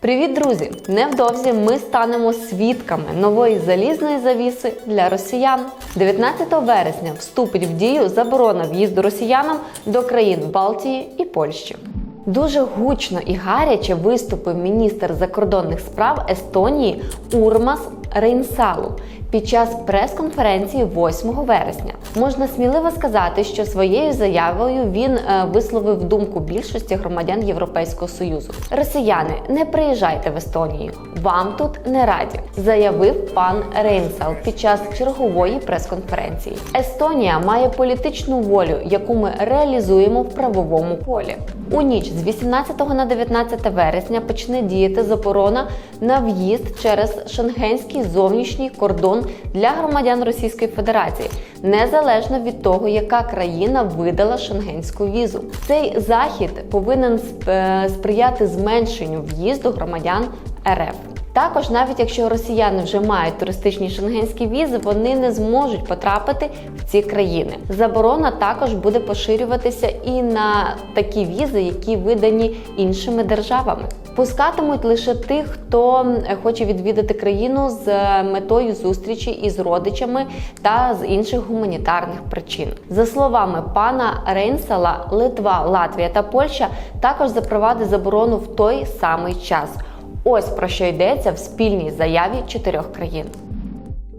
Привіт, друзі! Невдовзі ми станемо свідками нової залізної завіси для росіян. 19 вересня вступить в дію заборона в'їзду росіянам до країн Балтії і Польщі. Дуже гучно і гаряче виступив міністр закордонних справ Естонії Урмас Рейнсалу під час прес-конференції 8 вересня. Можна сміливо сказати, що своєю заявою він е, висловив думку більшості громадян Європейського союзу. Росіяни, не приїжджайте в Естонію, вам тут не раді, заявив пан Рейнсал під час чергової прес-конференції. Естонія має політичну волю, яку ми реалізуємо в правовому полі. У ніч з 18 на 19 вересня почне діяти заборона на в'їзд через шенгенський зовнішній кордон для громадян Російської Федерації, незалежно від того, яка країна видала шенгенську візу. Цей захід повинен е, сприяти зменшенню в'їзду громадян РФ. Також, навіть якщо росіяни вже мають туристичні шенгенські візи, вони не зможуть потрапити в ці країни. Заборона також буде поширюватися і на такі візи, які видані іншими державами. Пускатимуть лише тих, хто е, хоче відвідати країну з е, метою зустрічі із родичами та з інших гуманітарних причин. За словами пана Рейнсала, Литва, Латвія та Польща також запровадить заборону в той самий час. Ось про що йдеться в спільній заяві чотирьох країн.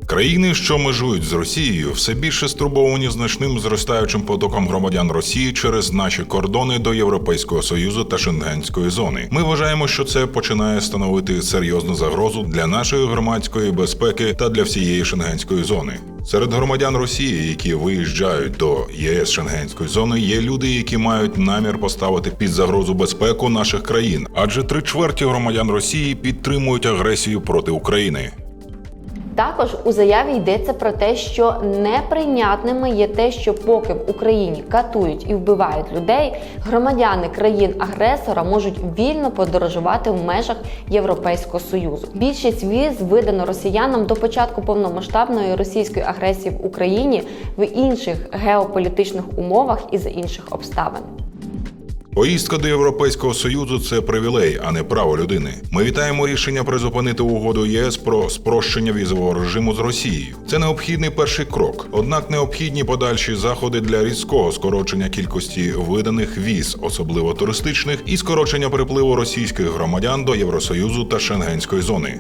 Країни, що межують з Росією, все більше стурбовані значним зростаючим потоком громадян Росії через наші кордони до Європейського союзу та Шенгенської зони. Ми вважаємо, що це починає становити серйозну загрозу для нашої громадської безпеки та для всієї Шенгенської зони. Серед громадян Росії, які виїжджають до ЄС Шенгенської зони, є люди, які мають намір поставити під загрозу безпеку наших країн, адже три чверті громадян Росії підтримують агресію проти України. Також у заяві йдеться про те, що неприйнятними є те, що поки в Україні катують і вбивають людей, громадяни країн-агресора можуть вільно подорожувати в межах Європейського союзу. Більшість віз видано росіянам до початку повномасштабної російської агресії в Україні в інших геополітичних умовах і за інших обставин. Поїздка до Європейського союзу це привілей, а не право людини. Ми вітаємо рішення призупинити угоду ЄС про спрощення візового режиму з Росією. Це необхідний перший крок. Однак необхідні подальші заходи для різкого скорочення кількості виданих віз, особливо туристичних, і скорочення припливу російських громадян до Євросоюзу та Шенгенської зони.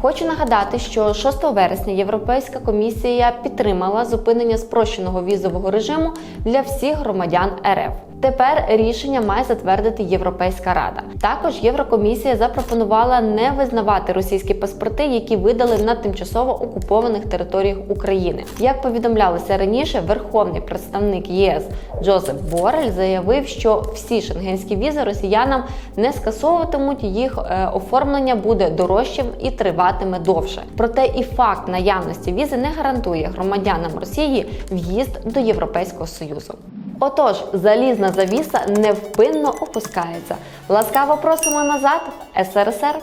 Хочу нагадати, що 6 вересня Європейська комісія підтримала зупинення спрощеного візового режиму для всіх громадян РФ. Тепер рішення має затвердити Європейська рада. Також Єврокомісія запропонувала не визнавати російські паспорти, які видали на тимчасово окупованих територіях України. Як повідомлялося раніше, верховний представник ЄС Джозеп Борель заявив, що всі шенгенські візи росіянам не скасовуватимуть їх е, оформлення буде дорожчим і триватиме довше. Проте і факт наявності візи не гарантує громадянам Росії в'їзд до Європейського союзу. Отож, залізна завіса невпинно опускається. Ласкаво просимо назад, СРСР.